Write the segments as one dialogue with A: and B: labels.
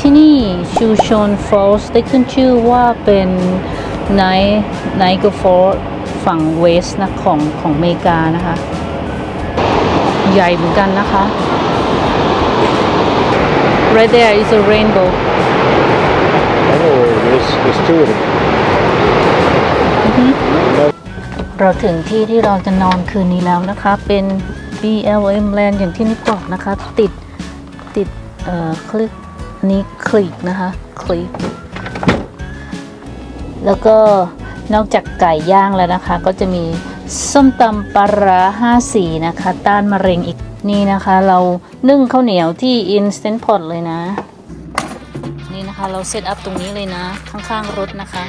A: ที่นี่ชูชอนฟอลส์ได้ขึ้นชื่อว่าเป็นไนไนกฟอร์ฝั่งเวสต์นะของของอเมริกานะคะ ใหญ่เหมือนกันนะคะ Right there is a rainbow
B: I know where it is. There's two of them.
A: เราถึงที่ที่เราจะนอนคืนนี้แล้วนะคะ เป็น BLM Land อย่างที่นิกบอกนะคะ ติดติด เอ่อคลิก นี้คลิกนะคะ คลิก แล้วก็นอกจากไก่ย่างแล้วนะคะ ก็จะมีส้มตำปลาร้าห้าสีนะคะ ต้านมะเร็งอีกนี่นะคะ เรานึ่งข้าวเหนียวที่ Instant Pot เลยนะ นี่นะคะเราเซตอัพตรงนี้เลยนะ ข้างๆรถนะคะ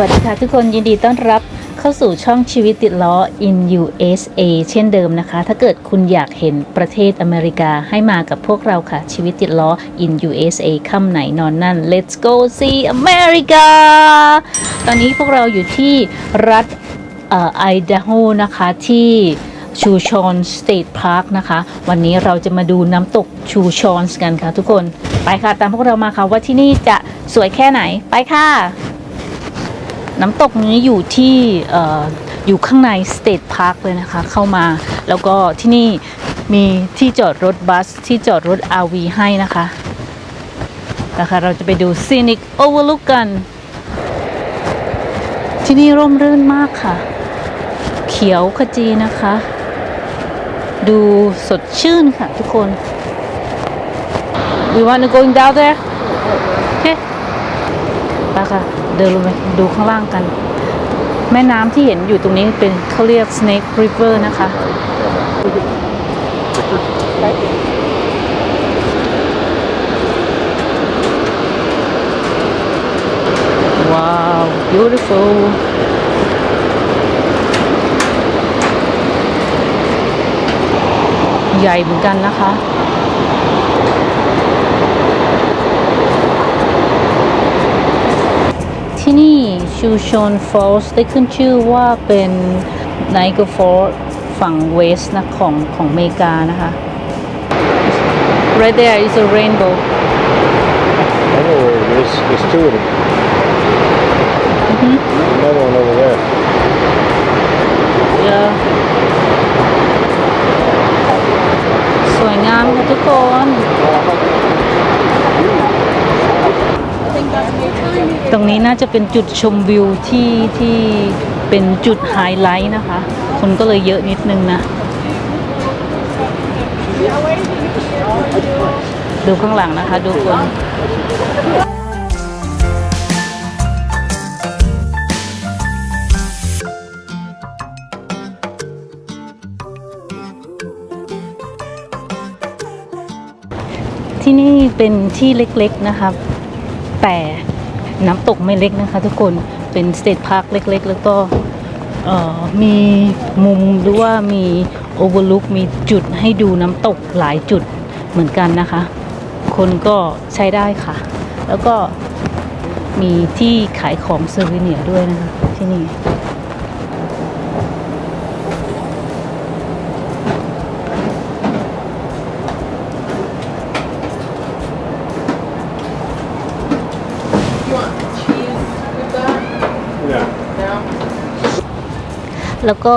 A: วัสดีค่ะทุกคนยินดีต้อนรับเข้าสู่ช่องชีวิตติดล้อ in USA เช่นเดิมนะคะ ถ้าเกิดคุณอยากเห็นประเทศอเมริกาให้มากับพวกเราค่ะ ชีวิตติดล้อ in USA ค่ำไหนนอนนั่น let's go see America ตอนนี้พวกเราอยู่ที่รัฐไอดาโฮนะคะที่ชูชอนสเตทพาร์คนะคะ วันนี้เราจะมาดูน้ำตกชูชอนกันค่ะทุกคน ไปค่ะตามพวกเรามาค่ะว่าที่นี่จะสวยแค่ไหนไปค่ะ น้ำตกนี้อยู่ที่อออยู่ข้างในสเตทพาร์คเลยนะคะ เข้ามาแล้วก็ที่นี่มีที่จอดรถบัสที่จอดรถ RV ให้นะคะนะคะ เราจะไปดู Scenic Overlook กัน ที่นี่ร่มรื่นมากค่ะ เขียวขจีนะคะ ดูสดชื่นค่ะทุกคน We want to going down there? Okay. ไปค่ะ เดินลงไปดูข้างล่างกัน แม่น้ำที่เห็นอยู่ตรงนี้เป็นเขาเรียก Snake River นะคะ ว้าว beautiful ใหญ่เหมือนกันนะคะ ที่นี่ชูชอนฟอลส์ได้ขึ้นชื่อว่าเป็นไนกฟอร์ฝั่งเวสต์นะของของอเมริกานะคะ Right there is a rainbow
B: I know where it is. There's two of them. Another one over there.
A: Yeah สวยงามค่ะทุกคน ตรงนี้น่าจะเป็นจุดชมวิวที่ที่เป็นจุดไฮไลท์นะคะ คนก็เลยเยอะนิดนึงนะ ดูข้างหลังนะคะ ดูคนที่นี่เป็นที่เล็กๆนะครับ แต่น้ำตกไม่เล็กนะคะทุกคนเป็นสเตทพาร์คเล็กๆ แล้วก็มีมุมหรือว่ามีโอเวอร์ลุกมีจุดให้ดูน้ำตกหลายจุดเหมือนกันนะคะ คนก็ใช้ได้ค่ะ แล้วก็มีที่ขายของเซอร์วิเนียด้วยนะคะที่นี่
C: You want cheese with that?
B: Yeah.
C: No?
A: แล้วก็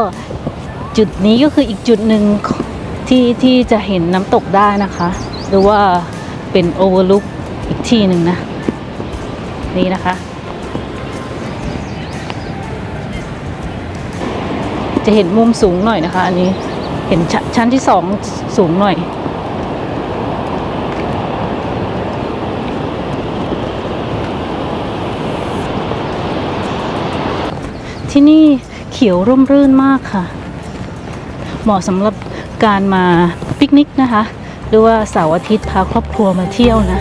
A: จุดนี้ก็คืออีกจุดหนึ่งที่ที่จะเห็นน้ำตกได้นะคะ หรือว่าเป็นโอเวอร์ลุกอีกที่หนึ่งนะ นี่นะคะ จะเห็นมุมสูงหน่อยนะคะ อันนี้เห็นชชั้นที่สองสูงหน่อย ที่นี่ ขียวร่มรื่นมากค่ะ เหมาะสำหรับการมาปิกนิกนะคะ หรือว่าเสาร์อาทิตย์พาครอบครัวมาเที่ยวนะ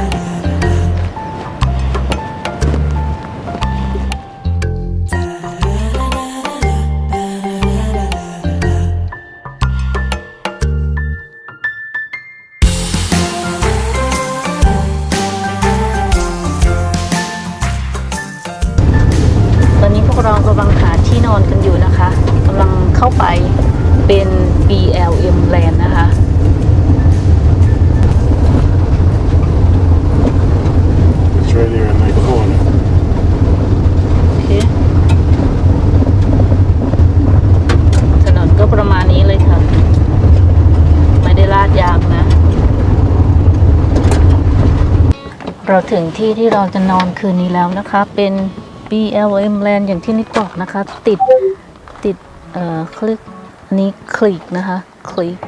A: เราถึงที่ที่เราจะนอนคืนนี้แล้วนะคะ เป็น BLM Land อย่างที่นิดบอกนะคะ ติดติดเอ่อเขาเรียกอันนี้คลิกนะคะคลิก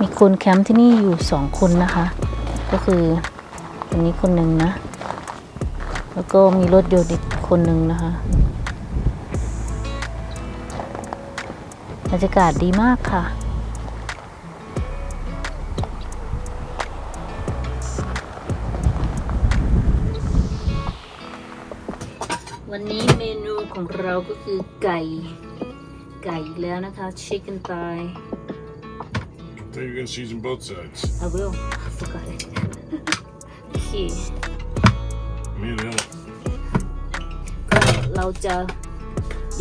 A: มีคนแคมป์ที่นี่อยู่สองคนนะคะ ก็คืออันนี้คนหนึ่งนะ แล้วก็มีรถยนต์อีกคนหนึ่งนะคะบรรยากาศดีมากค่ะ วันนี้เมนูของเราก็คือไก่ ไก่อีกแล้วนะคะ chicken thigh
B: So you're gonna season both sides.
A: I will I forgot it โอเค
B: Me and him.
A: ก็เราจะ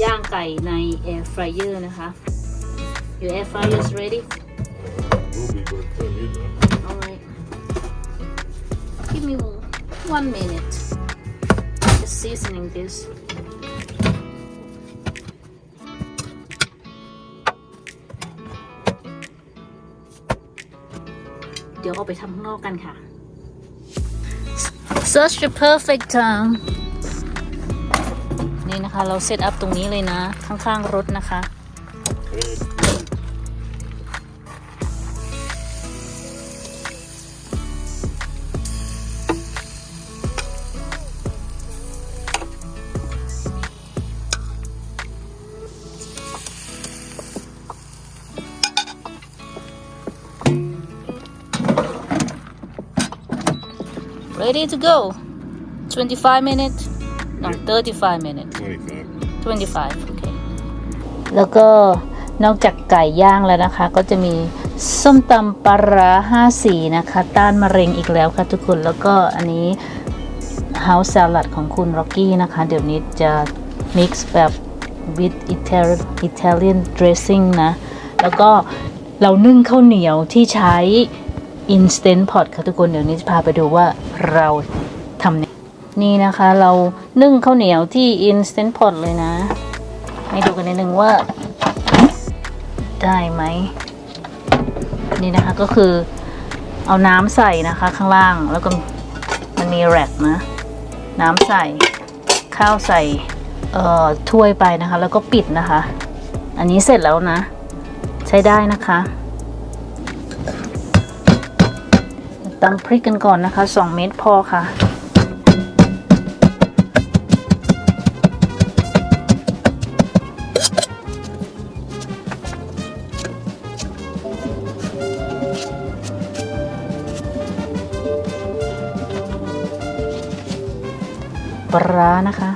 A: ย่างไก่ใน air fryer นะคะ Your air fryer is ready
B: Will be by the time you're done.
A: Alright Give me one minute Just seasoning this เดี๋ยวเอาไปทำข้างนอกกันค่ะ Such a perfect time นี่นะคะ เราเซตอัพตรงนี้เลยนะ ข้างๆรถนะคะ Ready to go 25 minutes no 35 minutes
B: 25.
A: 25โอเคแล้วก็นอกจากไก่ย่างแล้วนะคะ ก็จะมีส้มตำปลาร้าห้าสีนะคะ ต้านมะเร็งอีกแล้วค่ะทุกคนแล้วก็อันนี้ House Salad ของคุณ Rocky นะคะ เดี๋ยวนี้จะ mix แบบ with Italian Italian dressing นะ แล้วก็เรานึ่งข้าวเหนียวที่ใช้ Instant Pot ค่ะทุกคนเดี๋ยวนี้จะพาไปดูว่าเราทำนี่นี่นะคะ เรานึ่งข้าวเหนียวที่ Instant Pot เลยนะ ให้ดูกันนิดนึงว่า ได้ไหม นี่นะคะก็คือเอาน้ำใส่นะคะข้างล่างแล้วก็มันมีแร็กนะ น้ำใส่ข้าวใส่เอ่อถ้วยไปนะคะ แล้วก็ปิดนะคะ อันนี้เสร็จแล้วนะ ใช้ได้นะคะ ตำพริกกันก่อนนะคะ 2 เม็ดพอค่ะปลาร้านะคะ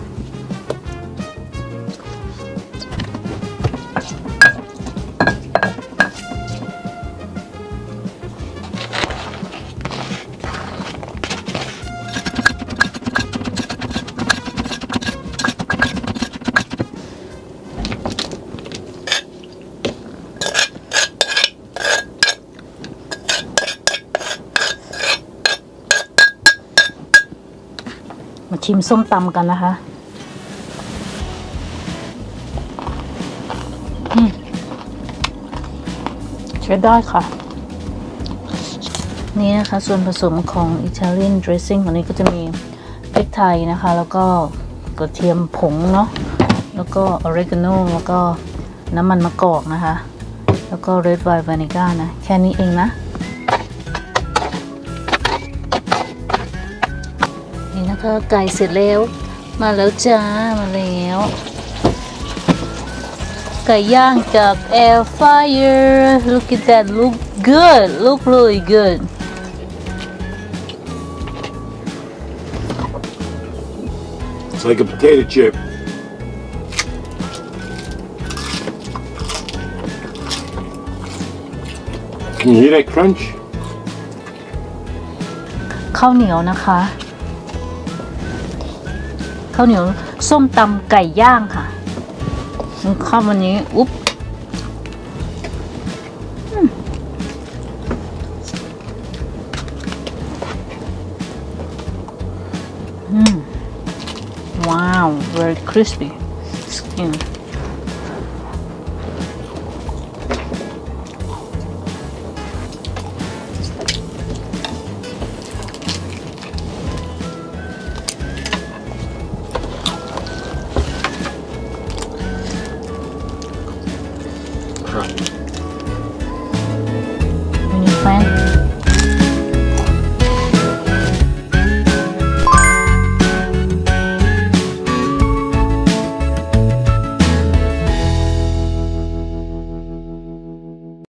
A: ชิมส้มตำกันนะคะใช้ได้ค่ะ นี่นะคะ ส่วนผสมของ Italian dressing อันนี้ก็จะมีพริกไทยนะคะ แล้วก็กระเทียมผงเนาะแล้วก็ oregano แล้วก็น้ำมันมะกอกนะคะ แล้วก็ red wine vinegar นะ แค่นี้เองนะ นี่นะคะไก่เสร็จแล้ว มาแล้วจ้า มาแล้ว ไก่ย่างจาก air fryer look at that look good look really good
B: It's like a potato chip. Can you hear that crunch?
A: ข้าวเหนียวนะคะ ข้าวเหนียวส้มตำไก่ย่างค่ะข้าววันนี้อุ๊บอืมว้าว very crispy skin